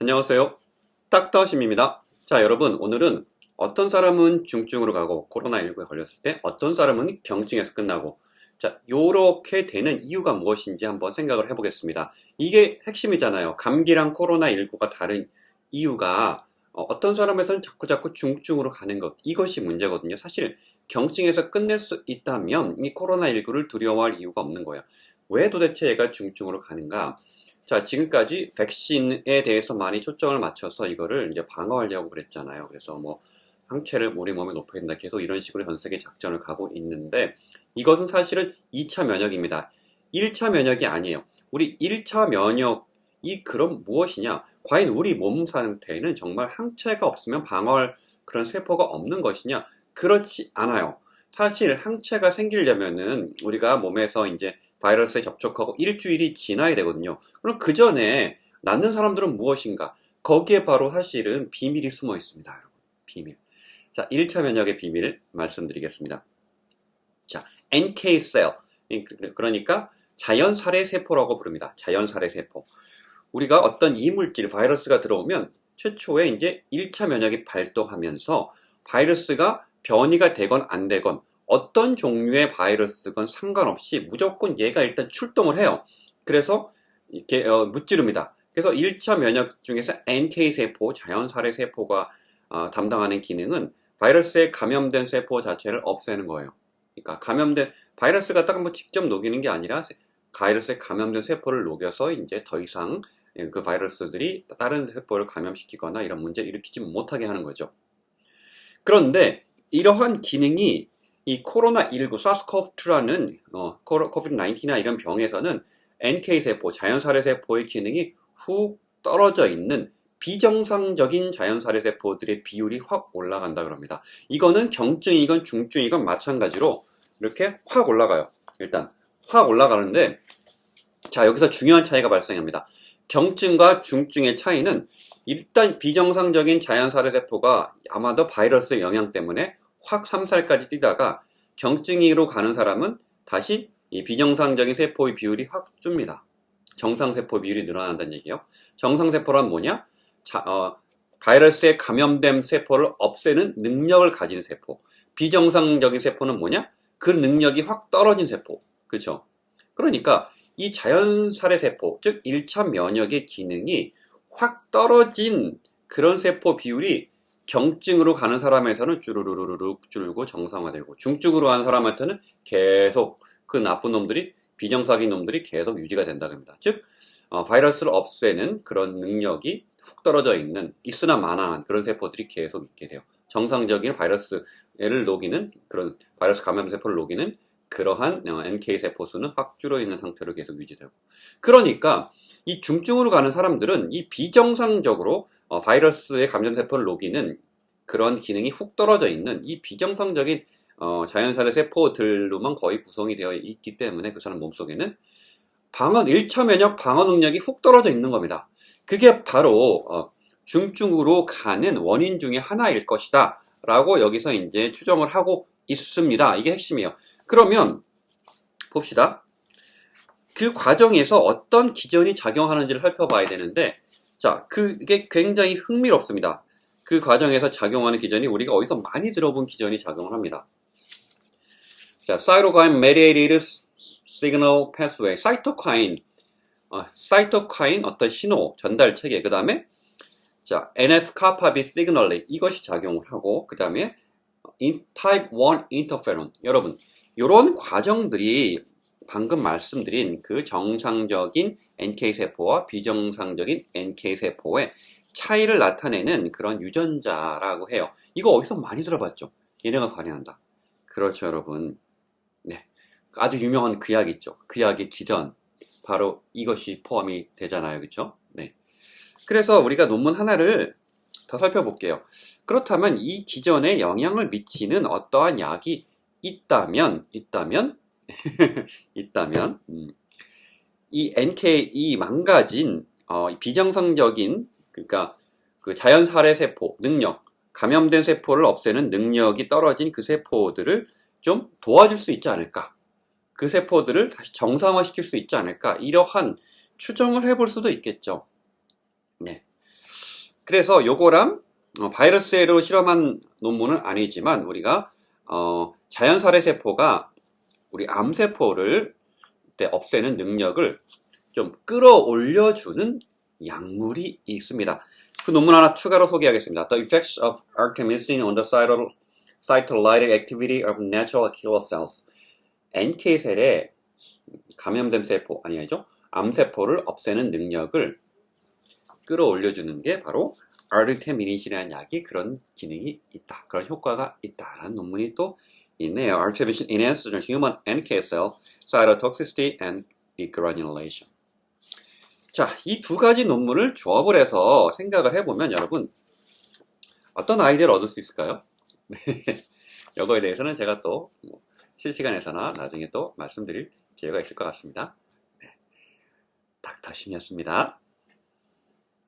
안녕하세요. 닥터심입니다. 자, 여러분, 오늘은 어떤 사람은 중증으로 가고 코로나19에 걸렸을 때 어떤 사람은 경증에서 끝나고 자, 요렇게 되는 이유가 무엇인지 한번 생각을 해보겠습니다. 이게 핵심이잖아요. 감기랑 코로나19가 다른 이유가 어, 어떤 사람에서는 자꾸자꾸 중증으로 가는 것 이것이 문제거든요. 사실 경증에서 끝낼 수 있다면 이 코로나19를 두려워할 이유가 없는 거예요. 왜 도대체 얘가 중증으로 가는가? 자, 지금까지 백신에 대해서 많이 초점을 맞춰서 이거를 이제 방어하려고 그랬잖아요. 그래서 뭐 항체를 우리 몸에 높여야 된다. 계속 이런 식으로 전 세계 작전을 가고 있는데 이것은 사실은 2차 면역입니다. 1차 면역이 아니에요. 우리 1차 면역이 그럼 무엇이냐? 과연 우리 몸 상태에는 정말 항체가 없으면 방어할 그런 세포가 없는 것이냐? 그렇지 않아요. 사실 항체가 생기려면은 우리가 몸에서 이제 바이러스에 접촉하고 일주일이 지나야 되거든요. 그럼 그 전에 낫는 사람들은 무엇인가? 거기에 바로 사실은 비밀이 숨어 있습니다. 비밀. 자, 1차 면역의 비밀을 말씀드리겠습니다. 자, NK셀. 그러니까 자연 살해 세포라고 부릅니다. 자연 살해 세포. 우리가 어떤 이물질, 바이러스가 들어오면 최초에 이제 1차 면역이 발동하면서 바이러스가 변이가 되건 안 되건 어떤 종류의 바이러스건 상관없이 무조건 얘가 일단 출동을 해요. 그래서 이렇게 어, 무찌릅니다. 그래서 1차 면역 중에서 NK세포, 자연살해 세포가 어, 담당하는 기능은 바이러스에 감염된 세포 자체를 없애는 거예요. 그러니까 감염된 바이러스가 딱뭐 직접 녹이는 게 아니라 바이러스에 감염된 세포를 녹여서 이제 더 이상 그 바이러스들이 다른 세포를 감염시키거나 이런 문제 를 일으키지 못하게 하는 거죠. 그런데 이러한 기능이 이 코로나19, 사스코브2라는 어, 코비드-19이나 이런 병에서는 NK세포, 자연살해세포의 기능이 훅 떨어져 있는 비정상적인 자연살해세포들의 비율이 확 올라간다 그럽니다. 이거는 경증이건 중증이건 마찬가지로 이렇게 확 올라가요. 일단 확 올라가는데 자 여기서 중요한 차이가 발생합니다. 경증과 중증의 차이는 일단 비정상적인 자연살해세포가 아마도 바이러스의 영향 때문에 확 3살까지 뛰다가 경증이로 가는 사람은 다시 이 비정상적인 세포의 비율이 확 줍니다. 정상세포 비율이 늘어난다는 얘기예요. 정상세포란 뭐냐? 자, 어, 바이러스에 감염된 세포를 없애는 능력을 가진 세포. 비정상적인 세포는 뭐냐? 그 능력이 확 떨어진 세포. 그렇죠? 그러니까 이 자연살해 세포, 즉 1차 면역의 기능이 확 떨어진 그런 세포 비율이 경증으로 가는 사람에서는 쭈루루루룩 줄고 정상화되고 중증으로 가는 사람한테는 계속 그 나쁜 놈들이 비정상인 놈들이 계속 유지가 된다고 합니다. 즉 어, 바이러스를 없애는 그런 능력이 훅 떨어져 있는 있으나 마나한 그런 세포들이 계속 있게 돼요. 정상적인 바이러스를 녹이는 그런 바이러스 감염 세포를 녹이는 그러한 어, NK 세포 수는 확 줄어 있는 상태로 계속 유지되고 그러니까 이 중증으로 가는 사람들은 이 비정상적으로 어, 바이러스의 감염세포를 녹이는 그런 기능이 훅 떨어져 있는 이 비정상적인 어, 자연살해 세포들로만 거의 구성이 되어 있기 때문에 그 사람 몸속에는 방어 1차 면역 방어 능력이 훅 떨어져 있는 겁니다. 그게 바로 어, 중증으로 가는 원인 중에 하나일 것이다. 라고 여기서 이제 추정을 하고 있습니다. 이게 핵심이에요. 그러면 봅시다. 그 과정에서 어떤 기전이 작용하는지를 살펴봐야 되는데 자, 그게 굉장히 흥미롭습니다. 그 과정에서 작용하는 기전이 우리가 어디서 많이 들어본 기전이 작용을 합니다. 자, 사이토카인 메디에이티드 시그널 패스웨이, 사이토카인, 어, 사이토카인 어떤 신호 전달 체계, 그 다음에 자, NF 카파비 시그널리 이것이 작용을 하고 그 다음에 타입 1 인터페론 여러분 이런 과정들이 방금 말씀드린 그 정상적인 NK세포와 비정상적인 NK세포의 차이를 나타내는 그런 유전자라고 해요. 이거 어디서 많이 들어봤죠? 얘네가 관여한다. 그렇죠, 여러분. 네. 아주 유명한 그 약 있죠. 그 약의 기전. 바로 이것이 포함이 되잖아요. 그쵸? 네. 그래서 우리가 논문 하나를 더 살펴볼게요. 그렇다면 이 기전에 영향을 미치는 어떠한 약이 있다면, 있다면, 있다면, 음, 이 NK, 이 망가진, 어, 비정상적인, 그러니까 그 자연 살해 세포, 능력, 감염된 세포를 없애는 능력이 떨어진 그 세포들을 좀 도와줄 수 있지 않을까. 그 세포들을 다시 정상화시킬 수 있지 않을까. 이러한 추정을 해볼 수도 있겠죠. 네. 그래서 요거랑 어, 바이러스로 실험한 논문은 아니지만 우리가 어, 자연살해 세포가 우리 암세포를 때 없애는 능력을 좀 끌어올려주는 약물이 있습니다. 그 논문 하나 추가로 소개하겠습니다. The effects of artemisinin on the cyto- cytolytic activity of natural killer cells. NK셀의 감염된 세포, 아니, 아니죠? 암세포를 없애는 능력을 끌어올려주는 게 바로 아르테미닌이라는 약이 그런 기능이 있다. 그런 효과가 있다라는 논문이 또 있네요. Artemisinin enhances human NK cell cytotoxicity and degranulation. 자, 이 두 가지 논문을 조합을 해서 생각을 해보면 여러분 어떤 아이디어를 얻을 수 있을까요? 네. 이거에 대해서는 제가 또뭐 실시간에서나 나중에 또 말씀드릴 기회가 있을 것 같습니다. 네. 닥터심이었습니다.